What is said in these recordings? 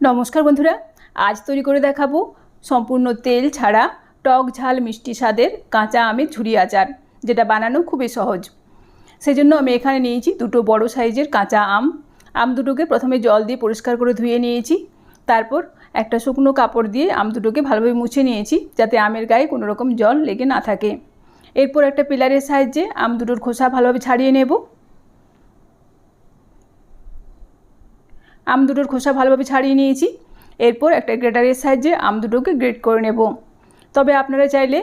নমস্কার বন্ধুরা, আজ তৈরি করে দেখাবো সম্পূর্ণ তেল ছাড়া টক ঝাল মিষ্টি স্বাদের কাঁচা আমের ঝুরি আচার, যেটা বানানো খুবই সহজ। সেজন্য আমি এখানে নিয়েছি দুটো বড় সাইজের কাঁচা আম। আম দুটোকে প্রথমে জল দিয়ে পরিষ্কার করে ধুয়ে নিয়েছি। তারপর একটা শুকনো কাপড় দিয়ে আম দুটোকে ভালোভাবে মুছে নিয়েছি, যাতে আমের গায়ে কোনো রকম জল লেগে না থাকে। এরপর একটা পিলারের সাহায্যে আম দুটোর খোসা ভালোভাবে ছাড়িয়ে নেব। আম দুটোর খোসা ভালোভাবে ছাড়িয়ে নিয়েছি। এরপর একটা গ্রেটারের সাহায্যে আম দুটোকে গ্রেট করে নেব। তবে আপনারা চাইলে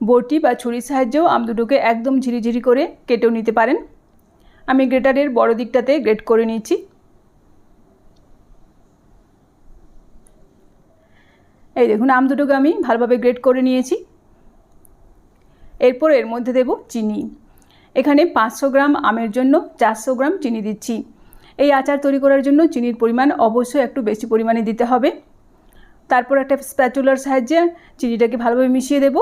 বটি বা ছুরির সাহায্যেও আম দুটোকে একদম ঝিরিঝিরি করে কেটেও নিতে পারেন। আমি গ্রেটারের বড় দিকটাতে গ্রেট করে নিচ্ছি এই দেখুন, আম দুটোকে আমি ভালোভাবে গ্রেট করে নিয়েছি। এরপর এর মধ্যে দেব চিনি। এখানে পাঁচশো গ্রাম আমের জন্য চারশো গ্রাম চিনি দিচ্ছি। আচার তৈরি করার জন্য চিনির পরিমাণ অবশ্যই একটু বেশি পরিমাণে দিতে হবে। তারপর একটা স্প্যাচুলার সাহায্যে চিনিটাকে ভালোভাবে মিশিয়ে দেব।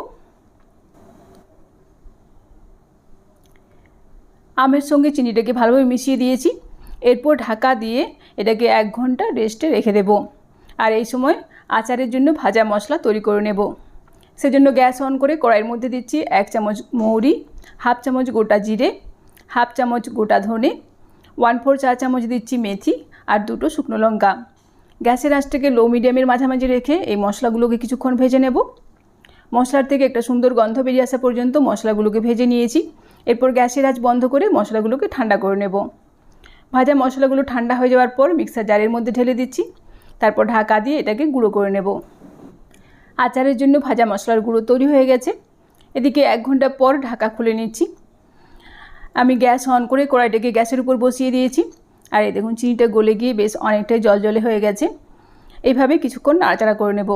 আমের সঙ্গে চিনিটাকে ভালোভাবে মিশিয়ে দিয়েছি। এরপর ঢাকা দিয়ে এটাকে এক ঘণ্টা রেস্টে রেখে দেব। আর এই সময় আচারের জন্য ভাজা মশলা তৈরি করে নেব। সেজন্য গ্যাস অন করে কড়াইয়ের মধ্যে দিচ্ছি এক চামচ মৌরি, হাফ চামচ গোটা জিরে, হাফ চামচ গোটা ধনে ওয়ান ফোর চা চামচ দিচ্ছি মেথি আর দুটো শুকনো লঙ্কা। গ্যাসের আঁচটাকে লো মিডিয়ামের মাঝামাঝি রেখে এই মশলাগুলোকে কিছুক্ষণ ভেজে নেব। মশলার থেকে একটা সুন্দর গন্ধ বেরিয়ে আসা পর্যন্ত মশলাগুলোকে ভেজে নিয়েছি। এরপর গ্যাসের আঁচ বন্ধ করে মশলাগুলোকে ঠান্ডা করে নেব। ভাজা মশলাগুলো ঠান্ডা হয়ে যাওয়ার পর মিক্সার জারের মধ্যে ঢেলে দিচ্ছি। তারপর ঢাকা দিয়ে এটাকে গুঁড়ো করে নেব। আচারের জন্য ভাজা মশলার গুঁড়ো তৈরি হয়ে গেছে। এদিকে এক ঘণ্টা পর ঢাকা খুলে নিচ্ছি। আমি গ্যাস অন করে কড়াইটাকে গ্যাসের উপর বসিয়ে দিয়েছি। আর এই দেখুন, চিনিটা গলে গিয়ে বেশ অনেকটাই জল জলে হয়ে গেছে। এইভাবে কিছুক্ষণ নাড়াচাড়া করে নেব।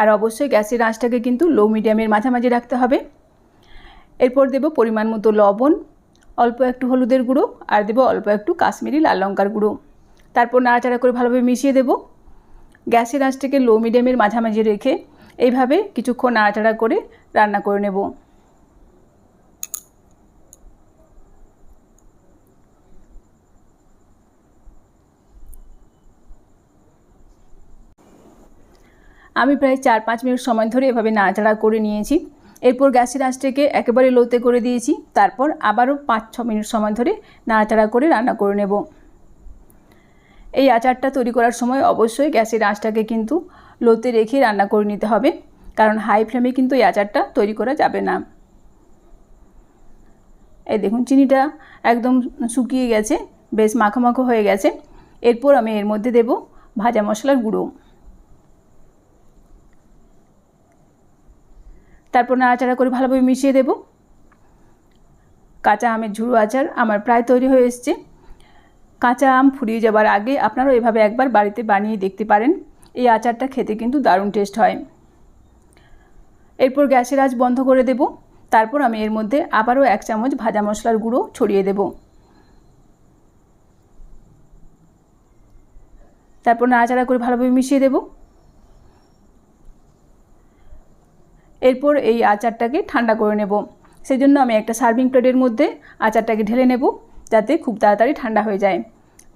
আর অবশ্যই গ্যাসের আঁচটাকে কিন্তু লো মিডিয়ামের মাঝামাঝি রাখতে হবে। এরপর দেব পরিমাণ মতো লবণ, অল্প একটু হলুদের গুঁড়ো, আর দেবো অল্প একটু কাশ্মীরি লাল লঙ্কার গুঁড়ো। তারপর নাড়াচাড়া করে ভালোভাবে মিশিয়ে দেব। গ্যাসের আঁচটাকে লো মিডিয়ামের মাঝামাঝি রেখে এইভাবে কিছুক্ষণ নাড়াচাড়া করে রান্না করে নেব। আমি প্রায় চার পাঁচ মিনিট সময় ধরে এভাবে নাড়াচাড়া করে নিয়েছি। এরপর গ্যাসের আঁচটাকে একেবারে লোতে করে দিয়েছি। তারপর আবারও পাঁচ, ছ মিনিট সময় ধরে নাড়াচাড়া করে রান্না করে নেব। এই আচারটা তৈরি করার সময় অবশ্যই গ্যাসের আঁচটাকে কিন্তু লোতে রেখে রান্না করে নিতে হবে। কারণ হাই ফ্লেমে কিন্তু এই আচারটা তৈরি করা যাবে না। এই দেখুন, চিনিটা একদম শুকিয়ে গেছে, বেশ মাখো মাখো হয়ে গেছে। এরপর আমি এর মধ্যে দেব ভাজা মশলার গুঁড়ো। তারপর নাড়াচাড়া করে ভালোভাবে মিশিয়ে দেব। কাঁচা আমের ঝুড়ো আচার আমার প্রায় তৈরি হয়ে এসছে। কাঁচা আম ফুরিয়ে যাবার আগে আপনারাও এভাবে একবার বাড়িতে বানিয়ে দেখতে পারেন। এই আচারটা খেতে কিন্তু দারুণ টেস্ট হয়। এরপর গ্যাসের আঁচ বন্ধ করে দেব। তারপর আমি এর মধ্যে আবারও এক চামচ ভাজা মশলার গুঁড়ো ছড়িয়ে দেব। তারপর নাড়াচাড়া করে ভালোভাবে মিশিয়ে দেবো। এরপর এই আচারটাকে ঠান্ডা করে নেব। সেই জন্য আমি একটা সার্ভিং প্লেটের মধ্যে আচারটাকে ঢেলে নেব যাতে খুব তাড়াতাড়ি ঠান্ডা হয়ে যায়।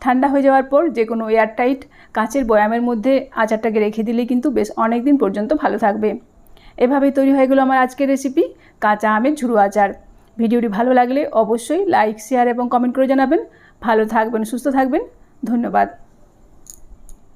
ঠান্ডা হয়ে যাওয়ার পর যে কোনো এয়ারটাইট কাঁচের বয়ামের মধ্যে আচারটাকে রেখে দিলে কিন্তু বেশ অনেক দিন পর্যন্ত ভালো থাকবে। এভাবেই তৈরি হয়ে গেলো আমার আজকের রেসিপি কাঁচা আমের ঝুড়ো আচার। ভিডিওটি ভালো লাগলে অবশ্যই লাইক, শেয়ার এবং কমেন্ট করে জানাবেন। ভালো থাকবেন, সুস্থ থাকবেন। ধন্যবাদ।